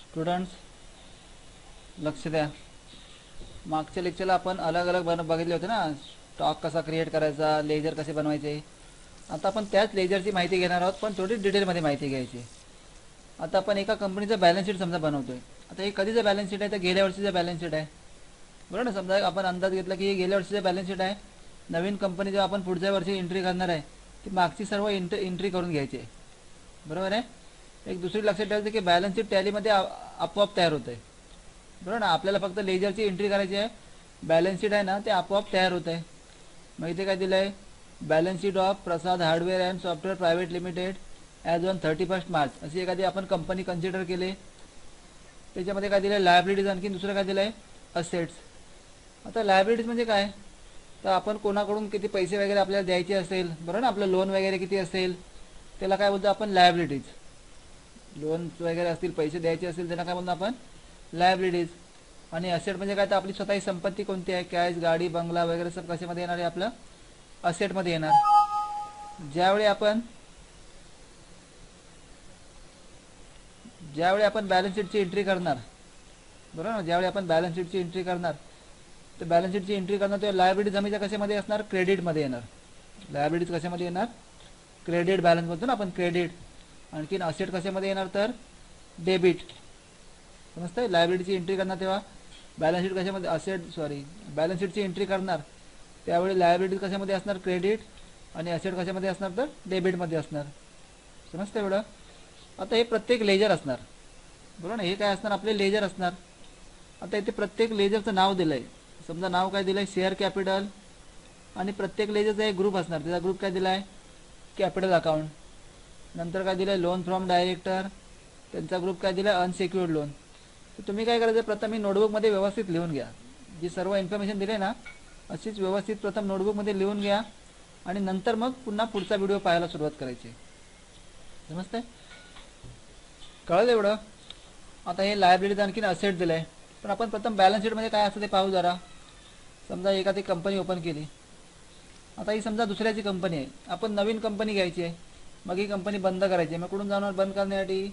Students लक्ष द्या. मागच्या लेक्चरला आपण अलग अलग बन बघितले होते ना स्टॉक कसा क्रिएट करायचा लेजर कसे बनवायचे. आता आपण त्याच लेजरची माहिती घेणार आहोत पण थोडी डिटेलमध्ये माहिती घ्यायची. आता आपण एका कंपनीचं बॅलन्स शीट समजा बनवतोय. आता हे कधीचं बॅलन्स शीट आहे? तर गेल्या वर्षीचं बॅलन्स शीट आहे. बरोबर ना? समजा आपण अंदाज घेतला की हे गेल्या वर्षीचं बॅलन्स शीट आहे. नवीन कंपनी जेव्हा आपण पुढच्या वर्षी एंट्री करणार आहे ती मागची सर्व एंट एंट्री करून घ्यायची आहे. बरोबर आहे? एक दुसरी लक्षात ठेवायचं की बॅलन्स शीट टॅलीमध्ये आपोआप तयार होतं आहे बरोबर ना? आपल्याला फक्त लेजरची एंट्री करायची आहे. बॅलन्स शीट आहे ना ते आपोआप तयार होत आहे मग इथे काय दिलं आहे balance sheet of Prasad hardware and software private limited as on thirty first March अशी एखादी आपण कंपनी कन्सिडर केली. त्याच्यामध्ये काय दिलं आहे लायबिलिटीज आणखी दुसरं काय दिलं आहे असेट्स आता लायबिलिटीज म्हणजे काय? तर आपण कोणाकडून किती पैसे वगैरे आपल्याला द्यायचे असेल बरोबर ना? आपलं लोन वगैरे किती असेल त्याला काय बोलतो आपण? लायबिलिटीज लोन वगैरे असतील पैसे द्यायचे असतील त्यांना काय म्हणतो आपण? लायबिलिटीज आणि असेट म्हणजे काय? तर आपली स्वतःची संपत्ती कोणती आहे? कॅश गाडी बंगला वगैरे सब कशामध्ये येणार आहे? आपलं असेटमध्ये येणार. ज्यावेळी आपण ज्यावेळी आपण बॅलन्स शीटची एंट्री करणार बरोबर ना? ज्यावेळी आपण बॅलन्स शीटची एंट्री करणार तर बॅलन्स शीटची एंट्री करणार तेव्हा लायबिलिटी जमीच्या कशामध्ये असणार? क्रेडिटमध्ये येणार. लायबिलिटीज कशामध्ये येणार? क्रेडिट बॅलन्स बोलतो ना आपण क्रेडिट आणखीन असेट कशामध्ये येणार तर? डेबिट समजतंय? लायब्ररीची एंट्री करणार तेव्हा? बॅलन्स शीट कशामध्ये? असेट सॉरी बॅलन्स शीटची एंट्री करणार. त्यावेळी लायब्ररी कशामध्ये असणार? क्रेडिट आणि असेट कशामध्ये असणार तर? डेबिटमध्ये असणार. समजतं एवढं? आता हे प्रत्येक लेजर असणार. बरोबर ना? हे काय असणार? आपले लेजर असणार. आता इथे प्रत्येक लेजरचं नाव दिलं आहे समजा नाव काय दिलं आहे शेअर कॅपिटल आणि प्रत्येक लेजरचा एक ग्रुप असणार. त्याचा ग्रुप काय दिला आहे कॅपिटल अकाउंट नंतर काय दिलं? आहे लोन फ्रॉम डायरेक्टर त्यांचा ग्रुप काय दिला? आहे अनसेक्युअर्ड लोन तर तुम्ही काय करायचं? प्रथम मी नोटबुकमध्ये व्यवस्थित लिहून घ्या. जी सर्व इन्फॉर्मेशन दिले ना अशीच व्यवस्थित प्रथम नोटबुकमध्ये लिहून घ्या. आणि नंतर मग पुन्हा पुढचा व्हिडिओ पाहायला सुरुवात करायची. समजतंय? कळलं एवढं? आता हे लायबिलिटीज आणखीन असेट दिलं आहे पण आपण प्रथम बॅलन्स शीटमध्ये काय असतं ते पाहू जरा. समजा एखादी कंपनी ओपन केली. आता ही समजा दुसऱ्याची कंपनी आहे. आपण नवीन कंपनी घ्यायची आहे. मग ही कंपनी बंद करायची. आहे मग कुठून जाणार? बंद करण्यासाठी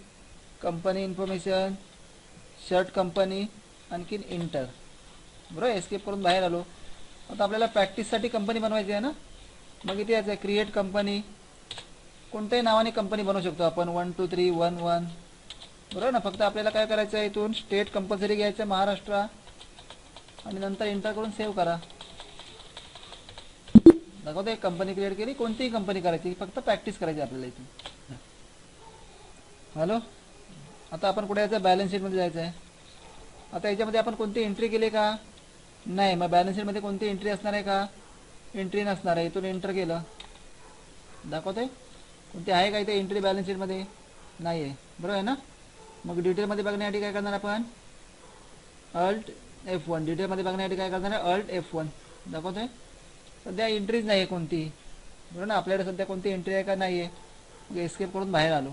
कंपनी इन्फॉर्मेशन शर्ट कंपनी आणखीन इंटर बरोबर? एस्केप करून बाहेर आलो. आता आपल्याला प्रॅक्टिससाठी कंपनी बनवायची आहे ना? मग इथे यायचं आहे. क्रिएट कंपनी कोणत्याही नावाने कंपनी बनवू शकतो आपण. One two three one one बरोबर ना? फक्त आपल्याला काय करायचं आहे इथून? स्टेट कंपल्सरी घ्यायचं आहे महाराष्ट्र. आणि नंतर इंटर करून सेव्ह करा. दाखवतो एक कंपनी क्रिएट केली कोणतीही कंपनी करायची फक्त प्रॅक्टिस करायची आपल्याला इथून हॅलो आता आपण कुठे यायचं बॅलन्स शीटमध्ये जायचं आहे आता याच्यामध्ये आपण कोणती एंट्री केली का? नाही मग बॅलन्स शीटमध्ये कोणती एंट्री असणार आहे का? एंट्री नसणार आहे इथून एंटर केलं. दाखवते कोणती आहे का इथे एंट्री बॅलन्स शीटमध्ये नाही आहे बरोबर आहे ना? मग डिटेलमध्ये बघण्यासाठी काय करणार आपण? अल्ट एफ वन डिटेलमध्ये बघण्यासाठी काय करणार आहे? अल्ट एफ वन दाखवतोय? सध्या एंट्रीज नाही आहे कोणती. बरोबर ना आपल्याकडे सध्या कोणती एंट्री आहे का नाही आहे मग एस्केप करून बाहेर आलो.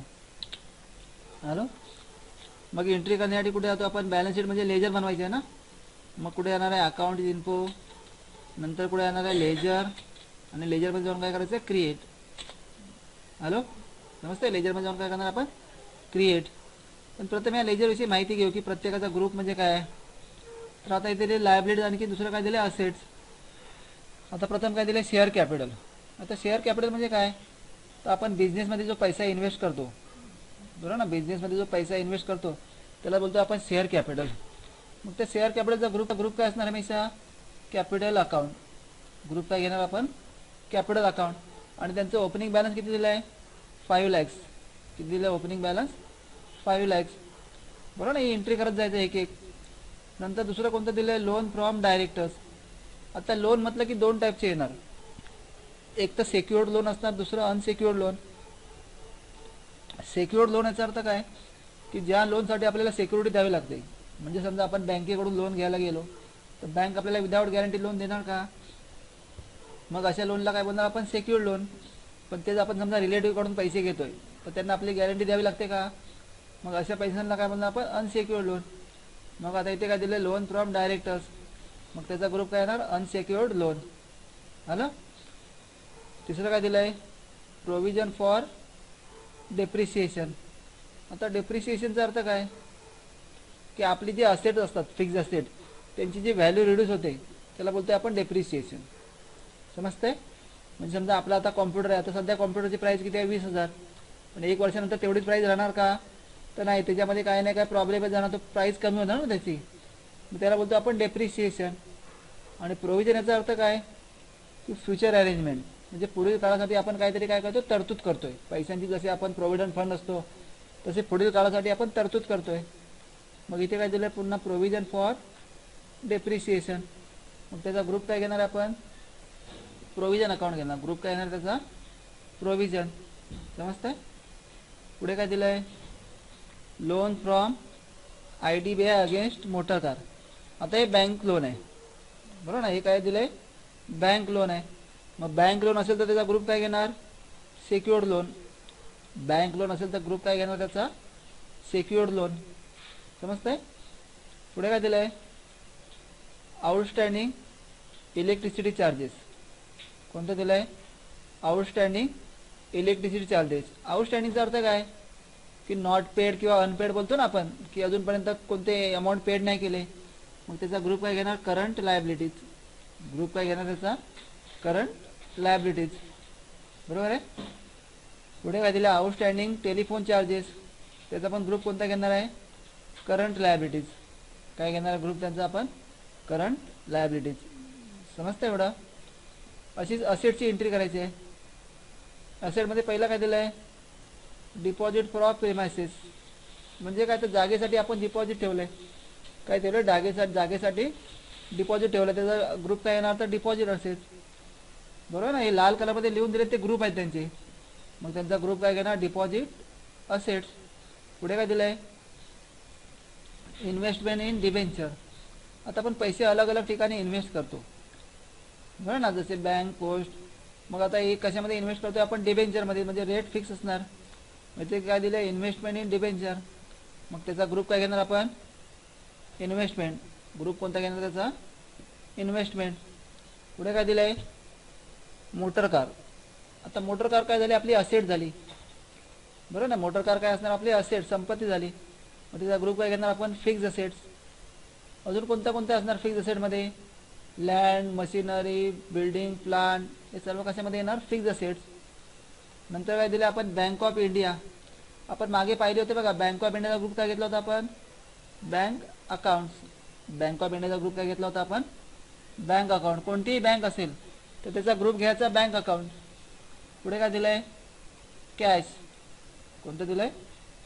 आलो? मग एंट्री करण्यासाठी कुठे जातो? आपण बॅलन्स शीट म्हणजे लेजर बनवायचे आहे ना? मग कुठे येणार आहे? अकाउंट इन्फो नंतर कुठे येणार आहे? लेजर आणि लेजरमध्ये जाऊन काय करायचं? आहे क्रिएट हॅलो नमस्ते लेजरमध्ये जाऊन काय करणार आपण? क्रिएट पण प्रथम या लेजरविषयी माहिती घेऊ की प्रत्येकाचा ग्रुप म्हणजे काय? तर आता इथे लायबिलिटी आणखी दुसरं काय दिलं असेट्स आता प्रथम काय दिलं? शेअर कॅपिटल आता शेअर कॅपिटल म्हणजे काय? तर आपण बिझनेसमध्ये जो पैसा इन्व्हेस्ट करतो बरोबर ना? बिझनेसमध्ये जो पैसा इन्व्हेस्ट करतो त्याला बोलतो आपण शेअर कॅपिटल मग त्या शेअर कॅपिटलचा ग्रुप ग्रुप काय असणार हमेशा कॅपिटल अकाउंट ग्रुप काय घेणार आपण? कॅपिटल अकाउंट आणि त्यांचं ओपनिंग बॅलन्स किती दिलं आहे फाईव्ह लॅक्स किती दिलं आहे ओपनिंग बॅलन्स फाईव्ह लॅक्स बरोबर ना? एंट्री करत जायचं एक एक. नंतर दुसरं कोणतं दिलं आहे लोन फ्रॉम डायरेक्टर्स आता लोन म्हटलं की दोन टाईपचे येणार. एक तर सेक्युअर्ड लोन असणार दुसरं अनसेक्युअर्ड लोन सेक्युअर्ड लोन याचा अर्थ काय? की ज्या लोनसाठी आपल्याला सेक्युरिटी द्यावी लागते. म्हणजे समजा आपण बँकेकडून लोन घ्यायला गेलो तर बँक आपल्याला विदाऊट गॅरंटी लोन देणार का? मग अशा लोनला काय बोलणार? आपण सेक्युअर्ड लोन पण तेच आपण समजा रिलेटिव्हकडून पैसे घेतोय तर त्यांना आपली गॅरंटी द्यावी लागते का? मग अशा पैशांना काय बोलणार? आपण अनसेक्युअर्ड लोन मग आता इथे काय दिलं लोन फ्रॉम डायरेक्टर्स मग त्याचा ग्रुप काय येणार? अनसेक्युअर्ड लोन आलं? तिसरं काय दिलं आहे प्रोव्हिजन फॉर डेप्रिसिएशन आता डेप्रिसिएशनचा अर्थ काय? की आपली जे असेट असतात फिक्स असेट त्यांची जी व्हॅल्यू रिड्यूस होते त्याला बोलतोय आपण डेप्रिसिएशन समजतंय? म्हणजे समजा आपला आता कॉम्प्युटर आहे आता सध्या कॉम्प्युटरची प्राईस किती आहे? वीस हजार. पण एक वर्षानंतर तेवढीच प्राईस राहणार का? तर नाही त्याच्यामध्ये काय नाही काय प्रॉब्लेम जाणार. तो प्राईस कमी होणार ना त्याची. मग त्याला बोलतो आपण डेप्रिशिएशन आणि प्रोव्हिजन याचा अर्थ काय? की फ्युचर अरेंजमेंट म्हणजे पुढील काळासाठी आपण काहीतरी काय करतो तरतूद करतोय. पैशांची जसे आपण प्रोव्हिडंट फंड असतो तसे पुढील काळासाठी आपण तरतूद करतोय. मग इथे काय दिलं पुन्हा प्रोव्हिजन फॉर डेप्रिसिएशन मग त्याचा ग्रुप काय घेणार आपण? प्रोव्हिजन अकाउंट घेणार. ग्रुप काय येणार त्याचा? प्रोव्हिजन समजतंय? पुढे काय दिलं आहे loan from I D B I against motor car आता हे बँक लोन आहे. बरोबर ना? हे काय दिलं आहे बँक लोन आहे. मग बँक लोन असेल तर त्याचा ग्रुप काय घेणार? सेक्युअर्ड लोन बँक लोन असेल तर ग्रुप काय घेणार त्याचा? सेक्युअर्ड लोन समजतंय? पुढे काय दिलं आहे आउटस्टँडिंग इलेक्ट्रिसिटी चार्जेस कोणतं दिलं आहे आउटस्टँडिंग इलेक्ट्रिसिटी चार्जेस आउटस्टँडिंगचा अर्थ काय? की नॉट पेड किंवा अनपेड बोलतो ना आपण की अजूनपर्यंत कोणते अमाऊंट पेड नाही केले. मग त्याचा ग्रुप काय घेणार? करंट लायबिलिटीज ग्रुप काय घेणार त्याचा? करंट लायबिलिटीज बरोबर आहे? पुढे काय दिलं? आउटस्टँडिंग टेलिफोन चार्जेस त्याचा पण ग्रुप कोणता घेणार आहे? करंट लायबिलिटीज काय घेणार ग्रुप त्यांचा आपण? करंट लायबिलिटीज समजतं एवढं? अशीच असेटची एंट्री करायची आहे. असेटमध्ये पहिला काय दिलं आहे डिपॉझिट फॉर प्रेमायसेस म्हणजे काय? तर जागेसाठी आपण डिपॉझिट ठेवलं आहे काय ठेवलं जागेसाठी जागेसाठी डिपॉझिट ठेवलं. त्याचा ग्रुप काय येणार तर डिपॉझिट असेल. बरोबर ना? हे लाल कलरमध्ये लिहून दिले ते ग्रुप आहेत त्यांचे. मग त्यांचा ग्रुप काय घेणार? डिपॉझिट असेट्स पुढे काय दिलं आहे इन्व्हेस्टमेंट इन डिबेंचर आता आपण पैसे अलग अलग ठिकाणी इन्व्हेस्ट करतो. बरं ना? जसे बँक पोस्ट मग आता हे कशामध्ये इन्व्हेस्ट करतो आपण? डिबेंचरमध्ये म्हणजे रेट फिक्स असणार. म्हणजे काय दिलं आहे इन्व्हेस्टमेंट इन डिबेंचर मग त्याचा ग्रुप काय घेणार आपण? इन्व्हेस्टमेंट. ग्रुप कोणता घेणार त्याचा? इन्व्हेस्टमेंट. पुढे काय दिलं आहे मोटर कार. आता मोटर कार काय झाली? आपली असेट झाली. बरोबर ना? मोटर कार काय असणार? आपली असेट संपत्ती झाली. मग त्याचा ग्रुप काय घेणार? आपण फिक्स असेट्स अजून कोणत्या कोणत्या असणार फिक्स असेटमध्ये लँड मशिनरी बिल्डिंग प्लांट हे सर्व कशामध्ये येणार? फिक्स असेट्स नंतर काय दिलं आपण बँक ऑफ इंडिया आपण मागे पाहिले होते बघा. बँक ऑफ इंडियाचा ग्रुप काय घेतला होता आपण? बँक अकाउंट बँक ऑफ इंडियाचा ग्रुप काय घेतला होता आपण? बँक अकाउंट कोणतीही बँक असेल तर त्याचा ग्रुप घ्यायचा बँक अकाउंट पुढे काय दिलं आहे कॅश कोणतं दिलं आहे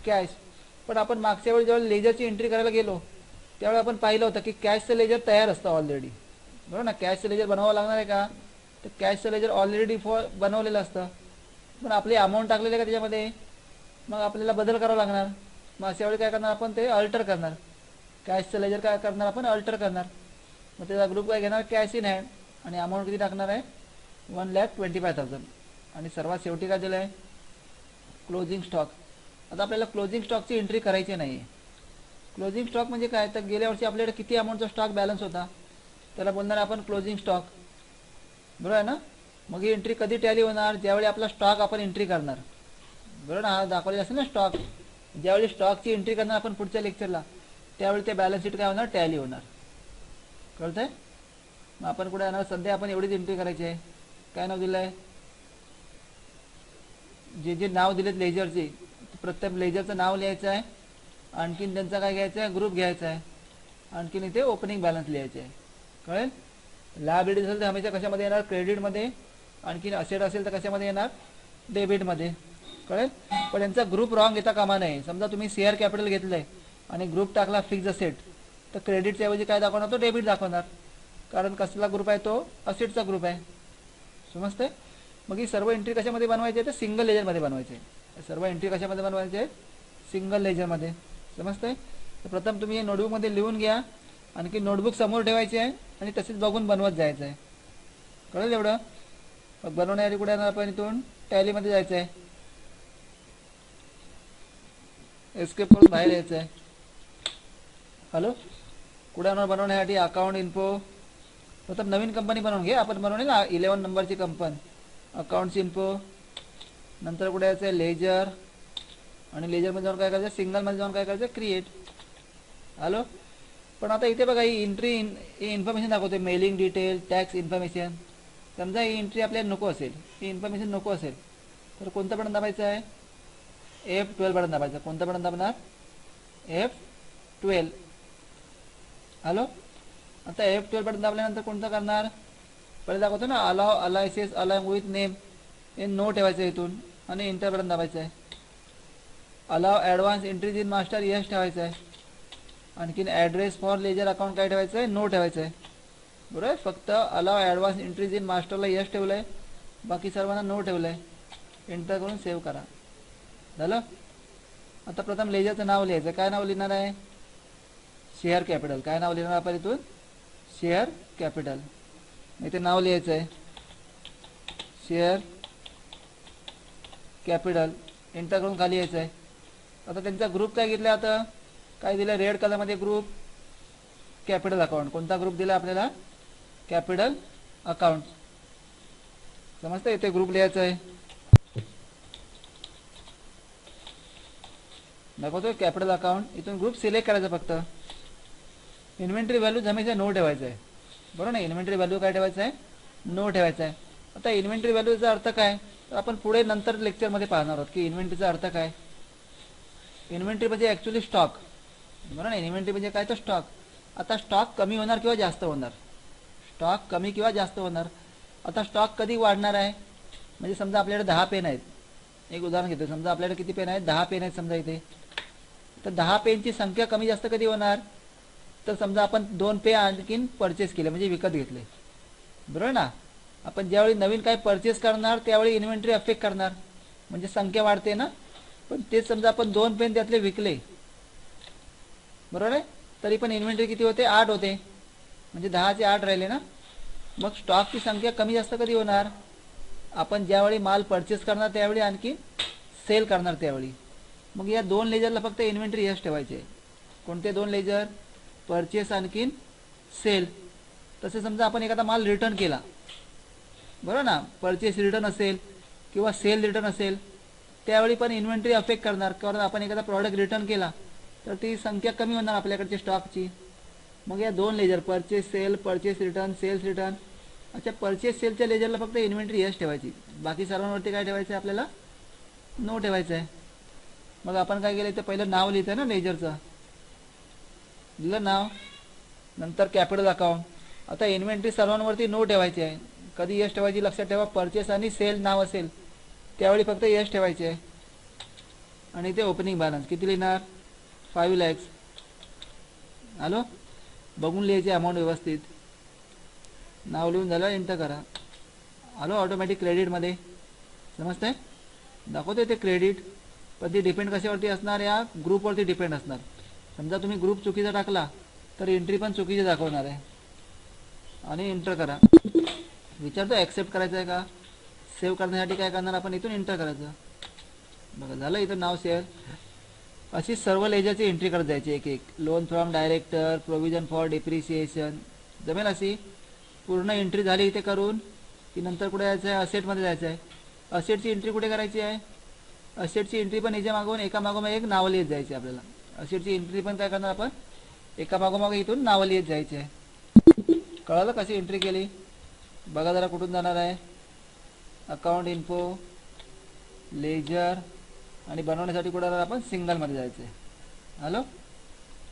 कॅश पण आपण मागच्या वेळी जेव्हा लेजरची एंट्री करायला गेलो त्यावेळी आपण पाहिलं होतं की कॅशचं लेजर तयार असतं ऑलरेडी बरोबर ना? कॅशचं लेजर बनवावं लागणार आहे का? तर कॅशचं लेजर ऑलरेडी फॉर बनवलेलं असतं. पण आपली अमाऊंट टाकलेली आहे का त्याच्यामध्ये? मग आपल्याला बदल करावा लागणार. मग अशा वेळी काय करणार आपण? ते अल्टर करणार. कॅशचं लेजर काय करणार आपण? अल्टर करणार. मग त्याचा ग्रुप काय घेणार? कॅश इन हँड आणि अमाऊंट किती टाकणार आहे? One lakh twenty five thousand आणि सर्वात शेवटी काय दिलं आहे क्लोजिंग स्टॉक आता आपल्याला क्लोजिंग स्टॉकची एंट्री करायची नाही आहे क्लोजिंग स्टॉक म्हणजे काय? तर गेल्या वर्षी आपल्याकडे किती अमाऊंटचा स्टॉक बॅलन्स होता? त्याला बोलणार आपण क्लोजिंग स्टॉक बरोबर आहे ना? मग ही एंट्री कधी टॅली होणार? ज्यावेळी आपला स्टॉक आपण एंट्री करणार. बरोबर ना? हा दाखवलेला असेल ना स्टॉक ज्यावेळी स्टॉकची एंट्री करणार आपण पुढच्या लेक्चरला त्यावेळी ते बॅलन्स शीट काय होणार? टॅली होणार. कळतंय? मग आपण कुठे येणार सध्या आपण एवढीच एंट्री करायची आहे. काय नाव दिलं आहे जे जे नाव दिलेत लेजरचे प्रत्येक लेजरचं नाव लिहायचं आहे. आणखीन त्यांचा काय घ्यायचं आहे? ग्रुप घ्यायचा आहे. आणखीन इथे ओपनिंग बॅलन्स लिहायचे आहे. कळेल? लायबिलिटी असेल तर हमेशा कशामध्ये येणार? क्रेडिटमध्ये आणखीन असेट असेल तर कशामध्ये येणार? डेबिटमध्ये कळेल? पण यांचा ग्रुप रॉंग येता कामा नाही समजा तुम्ही शेअर कॅपिटल घेतलं आहे आणि ग्रुप टाकला फिक्स असेट तर क्रेडिटच्या ऐवजी काय दाखवणार? तो डेबिट दाखवणार. कारण कसला ग्रुप आहे तो? असेटचा ग्रुप आहे. समजते मग ही सर्व एंट्री कशामध्ये बनवायची आहे? तर सिंगल लेजरमध्ये बनवायचे आहे. सर्व एंट्री कशामध्ये बनवायचे आहे? सिंगल लेजरमध्ये समजते तर प्रथम तुम्ही हे नोटबुकमध्ये लिहून घ्या. आणखी नोटबुक समोर ठेवायची आहे आणि तसेच बघून बनवत जायचं आहे. कळेल एवढं? मग बनवण्यासाठी कुठे येणार आपण इथून? टॅलीमध्ये जायचं आहे. एस्केप करून बाहेर यायचं आहे. हॅलो? कुठे बनवण्यासाठी? अकाउंट इन्फो तर नवीन कंपनी बनवून घे. आपण बनवणे ना. इलेवन नंबरची कंपनी अकाउंट्स इन्फो नंतर कुठे यायचं आहे लेजर आणि लेजरमध्ये जाऊन काय करायचं सिंगलमध्ये जाऊन काय करायचं क्रिएट हॅलो पण आता इथे बघा ही एंट्री इन इन्फॉर्मेशन दाखवते मेलिंग डिटेल टॅक्स इन्फॉर्मेशन समजा ही एंट्री आपल्याला नको असेल. ही इन्फॉर्मेशन नको असेल. तर कोणतं बटन दाबायचं आहे? एफ ट्वेल्व बटन दाबायचं. कोणतं बटन दाबणार? F twelve hello? आता एफ ट्वेल्व बटन दाबल्यानंतर कोणतं करणार? पहिले दाखवतो ना allow aliases allow with name हे नो ठेवायचं आहे इथून. आणि इंटर बटन दाबायचं आहे. Allow advance entries in master yes ठेवायचं आहे. आणखीन ॲड्रेस फॉर लेजर अकाउंट काय ठेवायचं आहे? नो ठेवायचं आहे. बरोबर? आहे फक्त अलाव ॲडव्हान्स एंट्रीज इन मास्टरला यश ठेवलं आहे बाकी सर्वांना नो ठेवलं आहे एंटर करून सेव्ह करा. झालं? आता प्रथम लेजरचं नाव लिहायचं. काय नाव लिहिणार आहे? Share capital. काय नाव लिहिणार आपण इथून शेअर कॅपिटल. इथे नाव लिहायचं आहे शेअर कॅपिटल. एंटर करून खाली यायचं आहे आता त्यांचा ग्रुप काय घेतला आता? काय दिलं? रेड कलरमध्ये ग्रुप कॅपिटल अकाउंट कोणता ग्रुप दिला आपल्याला? कॅपिटल अकाउंट समजतं इथे ग्रुप लिहायचं आहे दाखवतोय? कॅपिटल अकाउंट इथून ग्रुप सिलेक्ट करायचा फक्त. इन्व्हेंटरी व्हॅल्यू जमेचा नो ठेवायचं आहे. बरोबर ना इन्व्हेंटरी व्हॅल्यू काय ठेवायचं आहे? नो ठेवायचं आहे. आता इन्व्हेंटरी व्हॅल्यूचा अर्थ काय? तर आपण पुढे नंतर लेक्चरमध्ये पाहणार आहोत की इन्व्हेंटरीचा अर्थ काय? इन्व्हेंटरी म्हणजे ॲक्च्युली स्टॉक बरोबर ना इन्व्हेंटरी म्हणजे काय? तर स्टॉक आता स्टॉक कमी होणार किंवा जास्त होणार? स्टॉक कमी किंवा जास्त होणार? आता स्टॉक कधी वाढणार आहे? म्हणजे समजा आपल्याकडे दहा पेन आहेत. एक उदाहरण घेतो. समजा आपल्याकडे किती पेन आहेत? दहा पेन आहेत समजा इथे. तर दहा पेनची संख्या कमी जास्त कधी होणार? तर समजा आपण दोन पे आणखीन परचेस केले म्हणजे विकत घेतले. बरोबर ना? आपण ज्यावेळी नवीन काय परचेस करणार त्यावेळी इन्व्हेंटरी अफेक्ट करणार. म्हणजे संख्या वाढते ना? पण तेच समजा आपण दोन पेन त्यातले विकले. बरोबर आहे? तरी पण इन्व्हेंटरी किती होते? आठ होते. म्हणजे दहाचे आठ राहिले ना? मग स्टॉकची संख्या कमी जास्त कधी होणार? आपण ज्यावेळी माल परचेस करणार त्यावेळी आणखी सेल करणार त्यावेळी. मग या दोन लेजरला फक्त इन्व्हेंटरी यश ठेवायचे. कोणते दोन लेजर परचेस आणखीन सेल तसे समजा आपण एखादा माल रिटर्न केला. बरोबर ना? परचेस रिटर्न असेल किंवा सेल रिटर्न असेल त्यावेळी पण इन्व्हेंटरी अफेक्ट करणार. कारण आपण एखादा प्रॉडक्ट रिटर्न केला तर ती संख्या कमी होणार आपल्याकडची स्टॉकची मग या दोन ledger purchase sale purchase return sales return अच्छा परचेस सेलच्या लेजरला फक्त इन्व्हेंटरी यश ठेवायची. बाकी सर्वांवरती काय ठेवायचं आहे आपल्याला? नो ठेवायचं आहे. मग आपण काय केलं तर पहिलं नाव लिहितं ना लेजरचं दिलं नाव नंतर कॅपिटल अकाउंट आता इन्व्हेंटरी सर्वांवरती नो ठेवायची आहे. कधी यश ठेवायची लक्षात ठेवा परचेस आणि सेल नाव असेल त्यावेळी फक्त यश ठेवायचे आहे. आणि ते ओपनिंग बॅलन्स किती लिहिणार? फाईव्ह लॅक्स हॅलो बघून लिहायचे अमाऊंट व्यवस्थित. नाव लिहून झालं एंटर करा. आलो ऑटोमॅटिक क्रेडिटमध्ये समजतंय? दाखवते ते क्रेडिट पण ती डिपेंड कशावरती असणार या ग्रुपवरती डिपेंड असणार. समजा तुम्ही ग्रुप चुकीचा टाकला तर एंट्री पण चुकीची दाखवणार आहे. आणि एंटर करा. विचारतो ॲक्सेप्ट करायचं आहे का? सेव्ह करण्यासाठी काय करणार? आपण इथून एंटर करायचं. बघा झालं इथं नाव सेव्ह अशी सर्व लेजरची एंट्री करत जायची एक एक. Loan from director provision for depreciation जमेल अशी? पूर्ण एंट्री झाली इथे करून की नंतर कुठे जायचं आहे असेटमध्ये जायचं आहे असेटची एंट्री कुठे करायची आहे? असेटची एंट्री पण याच्या मागून एका मागोमाग एक नावं लिहित जायची आपल्याला. असेटची एंट्री पण काय करणार आपण? एका मागोमागे इथून नावं लिहित जायचे आहे. कळालं कशी एंट्री केली? बघा जरा कुठून जाणार आहे. अकाउंट इन्फो लेजर आणि बनवण्यासाठी कुठं जाणार आपण? सिंगलमध्ये जायचं आहे. हॅलो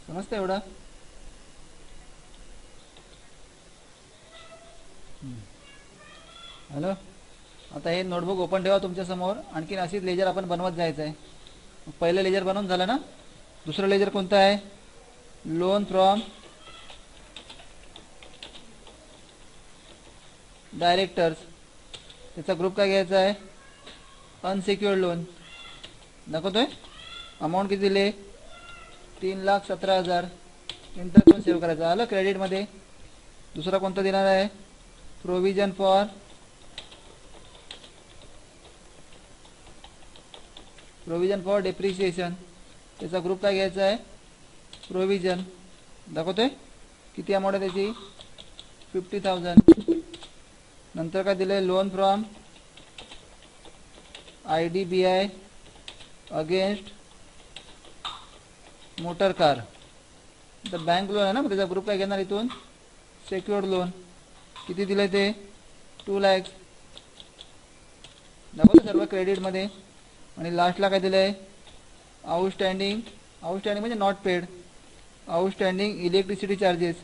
समजतं एवढं? हॅलो आता हे नोटबुक ओपन ठेवा तुमच्यासमोर आणखीन अशीच लेजर आपण बनवत जायचं आहे. पहिलं लेजर बनवून झालं ना? दुसरं लेजर कोणता आहे? Loan from directors. त्याचा ग्रुप काय घ्यायचा आहे? Unsecured loan. दाखवतोय? अमाऊंट किती दिले? तीन लाख सतरा हजार. इंटरेस्ट पण सेव्ह करायचा. आलं क्रेडिटमध्ये दुसरा कोणता देणार आहे? Provision for provision for depreciation त्याचा ग्रुप काय घ्यायचा आहे. प्रोव्हिजन दाखवतोय किती अमाऊंट आहे त्याची? फिफ्टी थाउजंड नंतर काय दिलं आहे loan from I D B I against motor car तर बँक लोन आहे ना मग त्याचा ग्रुप काय घेणार इथून? सेक्युअर्ड लोन किती दिलं ते? टू लॅक्स दाखवतो सर्व क्रेडिटमध्ये आणि लास्टला काय दिलं आहे आउटस्टँडिंग आउटस्टँडिंग म्हणजे not paid outstanding electricity charges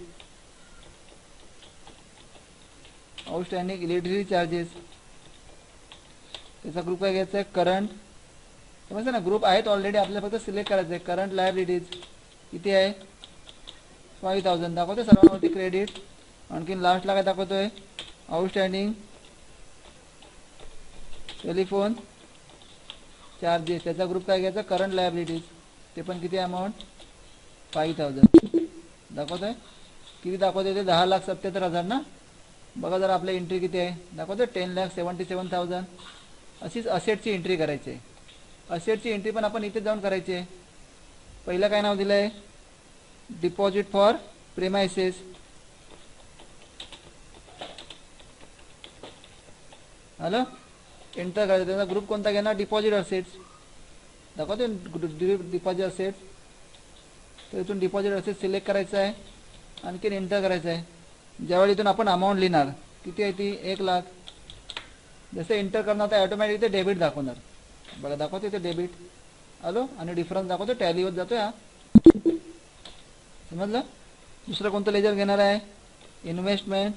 outstanding electricity charges त्याचा ग्रुप काय घ्यायचा आहे? करंट समजतं ना ग्रुप आहेत ऑलरेडी आपल्याला फक्त सिलेक्ट करायचं आहे. करंट लायबिलिटीज किती आहे? फाईव्ह थाउजंड दाखवतो सर्वांवरती क्रेडिट आणखीन लास्टला काय दाखवतोय? आउटस्टँडिंग टेलिफोन चार्जेस त्याचा ग्रुप काय घ्यायचा? करंट लायबिलिटीज ते पण किती अमाऊंट फाईव्ह थाउजंड दाखवतोय? किती दाखवते ते? दहा लाख सत्याहत्तर हजार ना? बघा जरा आपल्या एंट्री किती आहे. दाखवतो ten lakh seventy seven thousand अशीच असेटची एंट्री करायची. आहे असेटची एंट्री पण आपण इथे जाऊन करायची आहे. पहिलं काय नाव दिलं आहे deposit for premises hello enter करायचं त्याचा ग्रुप कोणता घेणार? डिपॉझिट असेट्स दाखवते डिपॉझिट असेट्स तर इथून डिपॉझिट असेट सिलेक्ट करायचं आहे. आणखीन एंटर करायचं आहे. ज्यावेळी इथून आपण अमाऊंट लिहिणार किती आहे ती? एक लाख. जसं एंटर करणार तर ॲटोमॅटिक ते डेबिट दाखवणार. बघा दाखवते ते डेबिट आलो आणि डिफरन्स दाखवतो. टॅलीवर जातो हा. समजलं? दुसरं कोणतं लेजर घेणार आहे? इन्व्हेस्टमेंट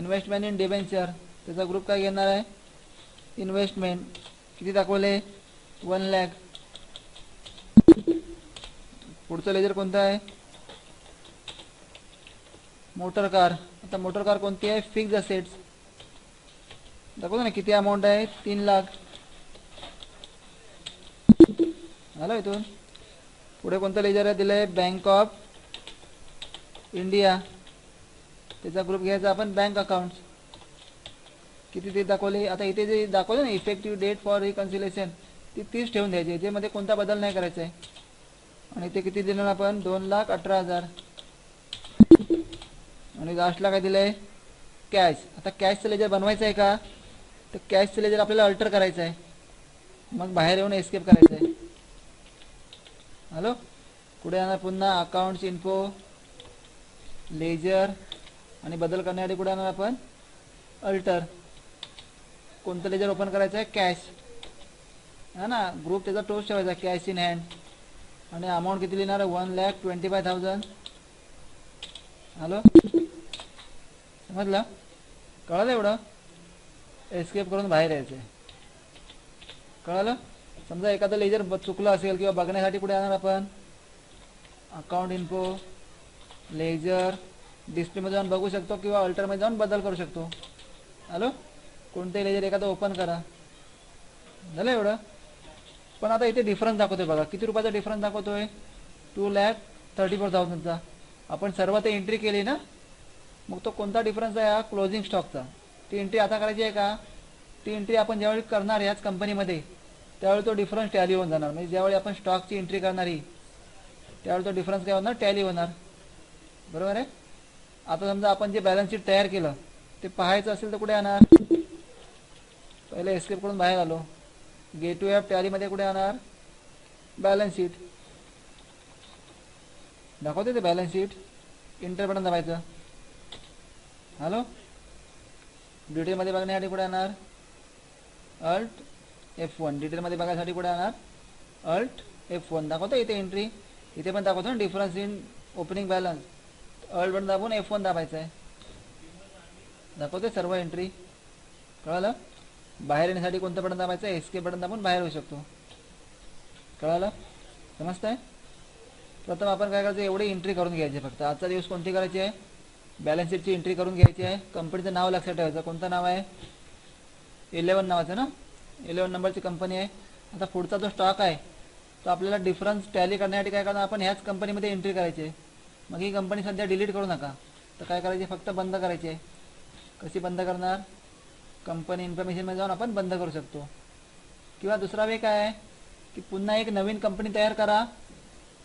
इन्व्हेस्टमेंट इन डिबेंचर त्याचा ग्रुप काय घेणार आहे? इन्व्हेस्टमेंट किती दाखवले? वन लॅक पुढचं लेजर कोणतं आहे? मोटर कार आता मोटर कार कोणती आहे? फिक्स असेट्स दाखवतो ना किती अमाऊंट आहे? तीन लाख. झालं इथून. पुढे कोणतं लेजर आहे? दिलं आहे बँक ऑफ इंडिया त्याचा ग्रुप घ्यायचा आपण बँक अकाउंट किती ते दाखवले? आता इथे जे दाखवलं ना इफेक्टिव्ह डेट फॉर रिकन्सिलेशन ती तीच ठेवून द्यायची याच्यामध्ये कोणता बदल नाही करायचा आहे. आणि ते किती दिलं ना आपण? दोन लाख अठरा हजार. आणि लास्टला काय दिलं आहे कॅश आता कॅशचं लेजर बनवायचं आहे का? तर कॅशचं लेजर आपल्याला अल्टर करायचं आहे. मग बाहेर येऊन एस्केप करायचं आहे. हॅलो पुढे येणार पुन्हा अकाउंट्स इन्फो लेजर आणि बदल करण्यासाठी कुठे आणणार आपण? अल्टर. कोणतं लेजर ओपन करायचं आहे? कॅश हा ना? ग्रुप त्याचा टोच ठेवायचा कॅश इन हँड आणि अमाऊंट किती लिहिणार आहे? One lakh twenty five thousand hello समजलं? कळलं एवढं? एस्केप करून बाहेर यायचं आहे कळलं? समजा एखादं लेजर चुकलं असेल किंवा बघण्यासाठी कुठे आणणार आपण? अकाउंट इन्फो लेजर डिस्प्लेमध्ये जाऊन बघू शकतो किंवा अल्टरमध्ये जाऊन बदल करू शकतो. हॅलो? कोणतेही लेजर एखादं ओपन करा. झालं एवढं? पण आता इथे डिफरन्स दाखवतोय बघा. किती रुपयाचा डिफरन्स दाखवतोय? टू लॅक थर्टी फोर थाउजंडचा आपण सर्व ते एंट्री केली ना? मग तो कोणता डिफरन्स आहे? हा क्लोजिंग स्टॉकचा ती एंट्री आता करायची आहे का? ती एंट्री आपण ज्यावेळी करणार याच कंपनीमध्ये त्यावेळी तो डिफरन्स टॅली होऊन जाणार. म्हणजे ज्यावेळी आपण स्टॉकची एंट्री करणार ही त्यावेळी तो डिफरन्स काय होणार? टॅली होणार. बरोबर आहे? आता समजा आपण जे बॅलन्स शीट तयार केलं ते पाहायचं असेल तर कुठे येणार? पहिले एस्केप करून बाहेर आलो. गेट टू ॲप टॅलीमध्ये कुठे येणार? बॅलन्स शीट दाखवते ते बॅलन्स शीट इंटर बटन दाबायचं. हॅलो डिटेलमध्ये बघण्यासाठी कुठे येणार? अल्ट एफ वन डिटेलमध्ये बघायसाठी कुठे येणार? अल्ट एफ वन दाखवतो इथे एंट्री इथे पण दाखवतो ना difference in opening balance alt button दाबून एफ वन दाबायचं आहे दाखवते सर्व एंट्री कळालं? बाहेर येण्यासाठी कोणतं बटन दाबायचं एस्केप बटन दाबून बाहेर होऊ शकतो. कळालं? आहे प्रथम आपण काय करायचं? एवढी एंट्री करून घ्यायची फक्त. आजचा दिवस कोणती करायची आहे? बॅलन्स शीटची एंट्री करून घ्यायची आहे. कंपनीचं नाव लक्षात ठेवायचं. कोणतं नाव आहे? इलेवन नावाचं ना? इलेवन नंबरची कंपनी आहे. आता पुढचा जो स्टॉक आहे तो आपल्याला डिफरन्स टॅली करण्यासाठी काय करणार? आपण ह्याच कंपनीमध्ये एंट्री करायची आहे. मग ही कंपनी सध्या डिलीट करू नका. तर काय करायची? फक्त बंद करायची. आहे कशी बंद करणार? कंपनी इन्फॉर्मेशनमध्ये जाऊन आपण बंद करू शकतो. किंवा दुसरा वे काय आहे? की पुन्हा एक नवीन कंपनी तयार करा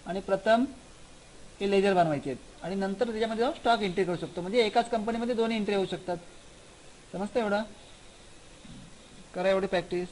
आणि प्रथम हे लेजर बनवायचे आहेत. आणि नंतर त्याच्यामध्ये जाऊन स्टॉक एंट्री करू शकतो. म्हणजे एकाच कंपनीमध्ये दोन्ही एंट्री होऊ शकतात. समजतं एवढं? करा एवढी प्रॅक्टिस